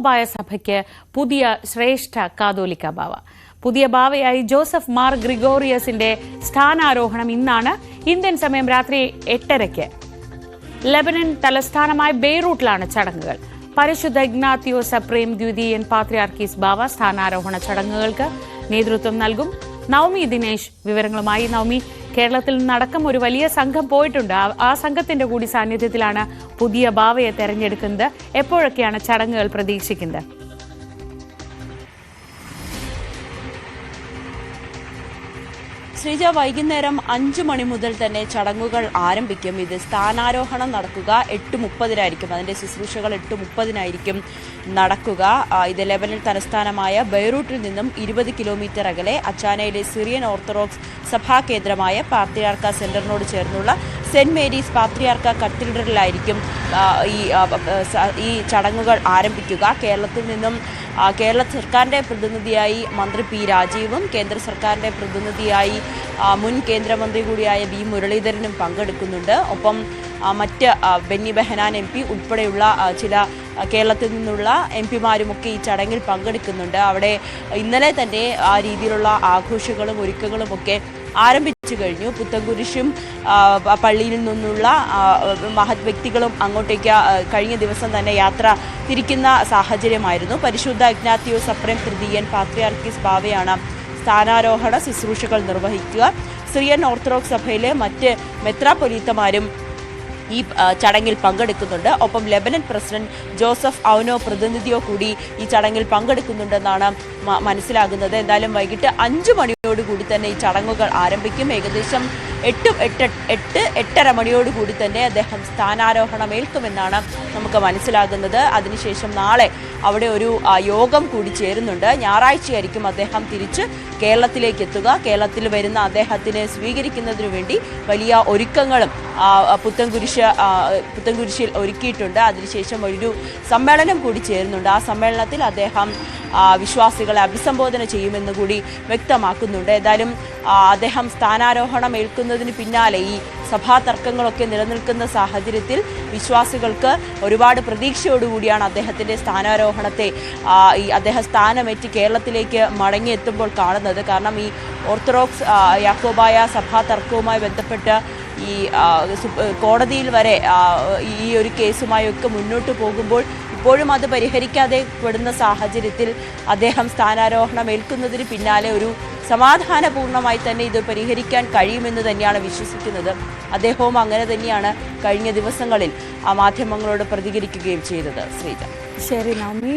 യാക്കോബായ സഭയ്ക്ക് പുതിയ ശ്രേഷ്ഠ കാതോലിക്ക ബാവ. പുതിയ ബാവയായി ജോസഫ് മാർ ഗ്രിഗോറിയസിന്റെ സ്ഥാനാരോഹണം ഇന്നാണ് ഇന്ത്യൻ സമയം രാത്രി എട്ടരയ്ക്ക്. ലബനൻ തലസ്ഥാനമായ ബെയ്റൂട്ടിലാണ് ചടങ്ങുകൾ. പരിശുദ്ധ ഇഗ്നാത്തിയോ സപ്രീം ദ്വിതീയൻ പാത്രിയാർക്കീസ് ബാവ സ്ഥാനാരോഹണ ചടങ്ങുകൾക്ക് നേതൃത്വം നൽകും. നവമി ദിനേശ് വിവരങ്ങളുമായി നവമി കേരളത്തിൽ നിന്നടക്കം ഒരു വലിയ സംഘം പോയിട്ടുണ്ട്. ആ- സംഘത്തിന്റെ കൂടി സാന്നിധ്യത്തിലാണ് പുതിയ ബാവയെ തെരഞ്ഞെടുക്കുന്നത്. എപ്പോഴൊക്കെയാണ് ചടങ്ങുകൾ പ്രതീക്ഷിക്കുന്നത്? ശ്രീജ വൈകുന്നേരം അഞ്ചു മണി മുതൽ തന്നെ ചടങ്ങുകൾ ആരംഭിക്കും. ഇത് സ്ഥാനാരോഹണം നടക്കുക. എട്ട് മുപ്പതിനായിരിക്കും. അതിന്റെ ശുശ്രൂഷകൾ എട്ട് മുപ്പതിനായിരിക്കും നടക്കുക. ഇത് ലെബനൻ തലസ്ഥാനമായ ബെയ്റൂട്ടിൽ നിന്നും ഇരുപത് കിലോമീറ്റർ അകലെ അച്ചാനയിലെ സിറിയൻ ഓർത്തഡോക്സ് സഭാ കേന്ദ്രമായ പാർത്തിയാർക്ക സെന്ററിനോട് ചേർന്നുള്ള സെന്റ് മേരീസ് പാത്രിയാർക്ക കത്തീഡ്രലിലായിരിക്കും ഈ ഈ ചടങ്ങുകൾ ആരംഭിക്കുക. കേരളത്തിൽ നിന്നും കേരള സർക്കാരിന്റെ പ്രതിനിധിയായി മന്ത്രി പി രാജീവും കേന്ദ്ര സർക്കാരിന്റെ പ്രതിനിധിയായി മുൻ കേന്ദ്രമന്ത്രി കൂടിയായ വി മുരളീധരനും പങ്കെടുക്കുന്നുണ്ട്. ഒപ്പം മറ്റ് ബെന്നി ബെഹനാൻ എം പി ഉൾപ്പെടെയുള്ള ചില കേരളത്തിൽ നിന്നുള്ള എം പിമാരുമൊക്കെ ഈ ചടങ്ങിൽ പങ്കെടുക്കുന്നുണ്ട്. അവിടെ ഇന്നലെ തന്നെ ആ രീതിയിലുള്ള ആഘോഷങ്ങളും ഒരുക്കങ്ങളും ഒക്കെ ആരംഭിച്ചു കഴിഞ്ഞു. പുത്തൻകുരിശും പള്ളിയിൽ നിന്നുള്ള മഹത് വ്യക്തികളും അങ്ങോട്ടേക്ക് കഴിഞ്ഞ ദിവസം തന്നെ യാത്ര തിരിക്കുന്ന സാഹചര്യമായിരുന്നു. പരിശുദ്ധ ഇഗ്നാത്തിയോ സപ്രേം തൃതീയൻ പാത്രിയാർക്കിസ് ബാവയാണ് സ്ഥാനാരോഹണ ശുശ്രൂഷകൾ നിർവഹിക്കുക. സിറിയൻ ഓർത്തഡോക്സ് സഭയിലെ മറ്റ് മെത്രാപൊലീത്തമാരും ഈ ചടങ്ങിൽ പങ്കെടുക്കുന്നുണ്ട്. ഒപ്പം ലെബനൻ പ്രസിഡന്റ് ജോസഫ് ഔനോ പ്രതിനിധിയോ കൂടി ഈ ചടങ്ങിൽ പങ്കെടുക്കുന്നുണ്ടെന്നാണ് മനസ്സിലാകുന്നത്. എന്തായാലും വൈകിട്ട് അഞ്ചു മണിയോടുകൂടി തന്നെ ഈ ചടങ്ങുകൾ ആരംഭിക്കും. ഏകദേശം എട്ട് എട്ട് എട്ട് എട്ടര മണിയോടുകൂടി തന്നെ അദ്ദേഹം സ്ഥാനാരോഹണം ഏൽക്കുമെന്നാണ് നമുക്ക് മനസ്സിലാകുന്നത്. അതിനുശേഷം നാളെ അവിടെ ഒരു യോഗം കൂടി ചേരുന്നുണ്ട്. ഞായറാഴ്ചയായിരിക്കും അദ്ദേഹം തിരിച്ച് കേരളത്തിലേക്ക് എത്തുക. കേരളത്തിൽ വരുന്ന അദ്ദേഹത്തിനെ സ്വീകരിക്കുന്നതിനു വേണ്ടി വലിയ ഒരുക്കങ്ങളും പുത്തൻകുരിശ് പുത്തൻകുരിശിൽ ഒരുക്കിയിട്ടുണ്ട്. അതിനുശേഷം ഒരു സമ്മേളനം കൂടി ചേരുന്നുണ്ട്. ആ സമ്മേളനത്തിൽ അദ്ദേഹം വിശ്വാസികളെ അഭിസംബോധന ചെയ്യുമെന്ന് കൂടി വ്യക്തമാക്കുന്നുണ്ട്. ഏതായാലും അദ്ദേഹം സ്ഥാനാരോഹണം ഏൽക്കുന്നതിന് പിന്നാലെ ഈ സഭാ തർക്കങ്ങളൊക്കെ നിലനിൽക്കുന്ന സാഹചര്യത്തിൽ വിശ്വാസികൾക്ക് ഒരുപാട് പ്രതീക്ഷയോടുകൂടിയാണ് അദ്ദേഹത്തിന്റെ സ്ഥാനാരോഹണത്തെ ഈ അദ്ദേഹം സ്ഥാനമേറ്റ് കേരളത്തിലേക്ക് മടങ്ങിയെത്തുമ്പോൾ കാണുന്നത്. കാരണം ഈ ഓർത്തഡോക്സ് യാക്കോബായ സഭാ തർക്കവുമായി ബന്ധപ്പെട്ട് ഈ കോടതിയിൽ വരെ ഈ ഒരു കേസുമായൊക്കെ മുന്നോട്ട് പോകുമ്പോൾ ഇപ്പോഴും അത് പരിഹരിക്കാതെ പെടുന്ന സാഹചര്യത്തിൽ അദ്ദേഹം സ്ഥാനാരോഹണം ഏൽക്കുന്നതിന് പിന്നാലെ ഒരു സമാധാനപൂർണമായി തന്നെ ഇത് പരിഹരിക്കാൻ കഴിയുമെന്ന് തന്നെയാണ് വിശ്വസിക്കുന്നത്. അദ്ദേഹവും അങ്ങനെ തന്നെയാണ് കഴിഞ്ഞ ദിവസങ്ങളിൽ ആ മാധ്യമങ്ങളോട് പ്രതികരിക്കുകയും ചെയ്തത്. ശ്രീജ. ശരി നവമി